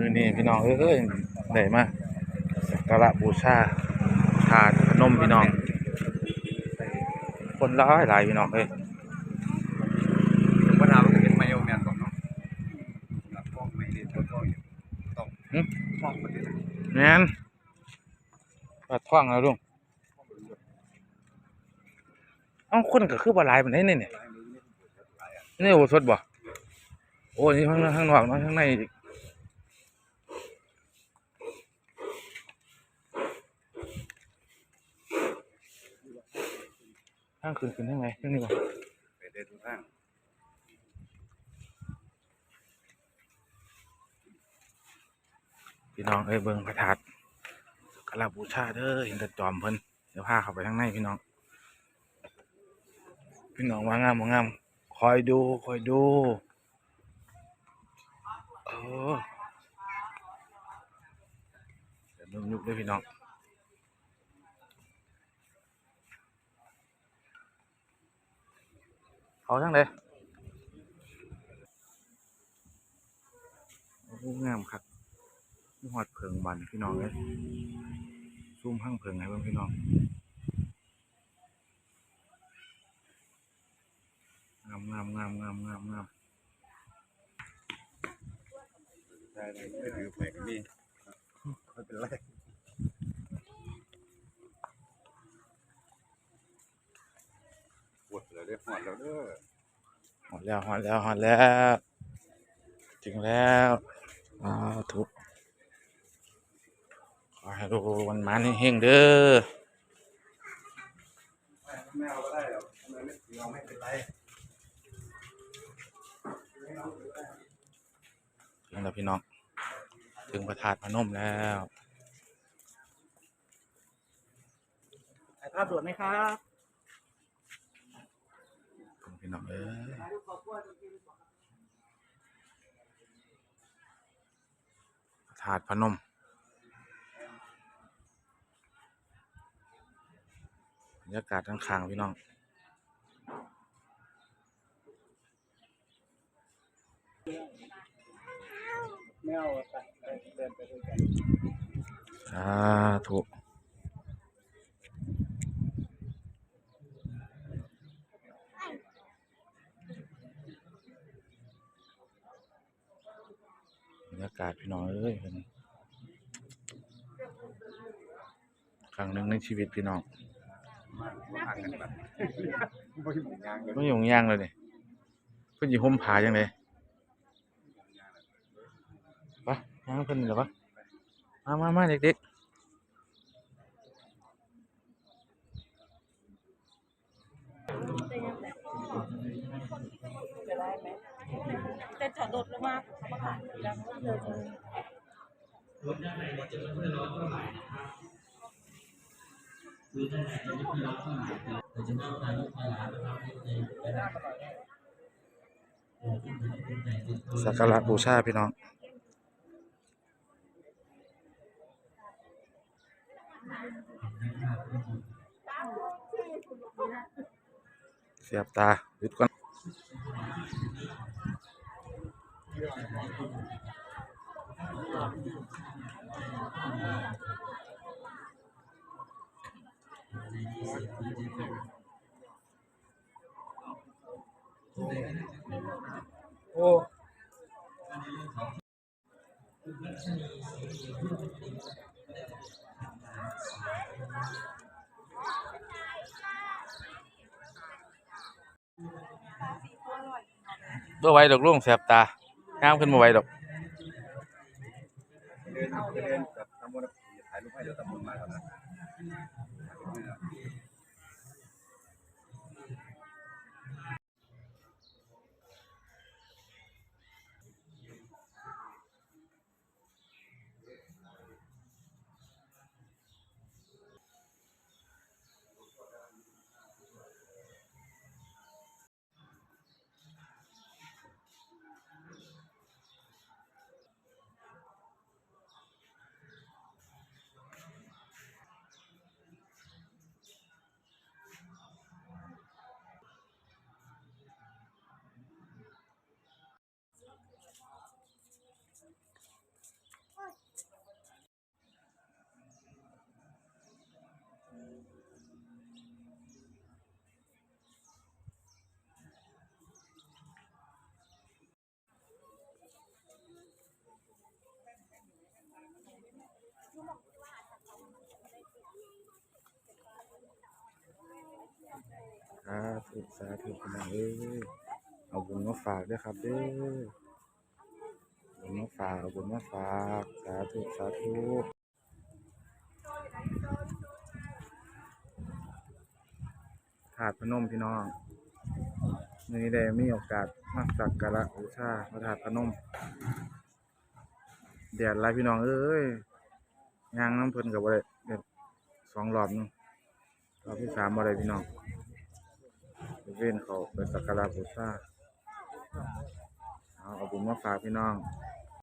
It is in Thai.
มือนี้พี่น้องเอ้ยได้มาสักการะบูชาถาดพนมพี่น้อง คนร้ายหลายพี่น้องเอ้ยถึงเวลามันก็เห็นไมโอแมนก่อนเนาะรับฟ้องไม่ได้ต้องต้องต้องฟ้องมันได้นะแม่นปาดท่องแล้วลุงเอ้าคนก็คือบ่หลายปานใดเนี่ยเนี่ยนี่โอสดบ่โอ้นี่ข้างนอกข้างนอกเนาะข้างในอีก ข้างคืนคืนข้างในข้างนี้บ่ไปเดินทุกข้างพี่น้องเอ้ยเบิ่งพระธาตุสักการะบูชาเด้อเห็นแต่จอมเพิ่นเดี๋ยวพาเข้าไปข้างในพี่น้อง พี่น้องว่างามว่างามคอยดูคอยดูเออเดี๋ยวนุ่มยุบด้วยพี่น้อง เขาทั้งเลยโอ้งามครับหอดเพิงบันพี่น้องเลยซูมห้างเพิงให้เบิ่งพี่น้องงามงามงามงามงามงามได้เลยไม่ถือไปก็มีไม่เป็นไรปวดเลยได้ หอดแล้วเด้อหอดแล้วหอดแล้วหอดแล้ว ถึงแล้วอ้าวทุกขอให้ดูวันมานี่เฮงเด้อไม่เอาก็ได้หรอกทำไมไม่เอาไม่เป็นไรถึงแล้วพี่น้องถึงพระธาตุพนมแล้วถ่ายภาพด่วนไหมครับ พี่น้องเอ้ยพระธาตุพนมบรรยากาศข้างๆพี่น้องไม่เอาไปเดินไปด้วยกันสาธุบรรยากาศพี่น้องเอ้ยครั้งหนึ่งในชีวิตพี่น้องต้องหยงยางเลยเนี่ยเพื่อนอยู่ห้มผาจังเลยปะยังเพื่อนหรอปะมามามาเด็กๆ เพิ่นสิห่มผ้าจังไดไปย่างเพิ่นนี่เหรอวะมามามาเด็กแต่จอดรถลงมาทำอาหารดังเลยเลยๆสักการะบูชาพี่น้องเสียบตาหยุดก่อน โอ้บ่ไหวดอกลุงเสียบตา ย่างขึ้นบ่ไหวดอกเดินเดินกับตำรวจถ่ายรูปให้เดี๋ยวตำรวจมาก่อนนะ ครับศึกษาธุกนะเอ้ยเอาบุญมาฝากด้วยครับเด้บุญมาฝากเอาบุญมาฝากสาธุสาธุถาดพนมพี่น้องนี่ได้มีโอกาสมาสักการะบูชาพระธาดพนมแดดไรพี่น้องเอ้ย ยางน้ำเพิ่นกับอะไรเด็ดสองรอบนึงรอบที่สามอะไรพี่น้องเว้นเขาไปสักการะบูชาเอาเอาบุญมาฝากพี่น้อง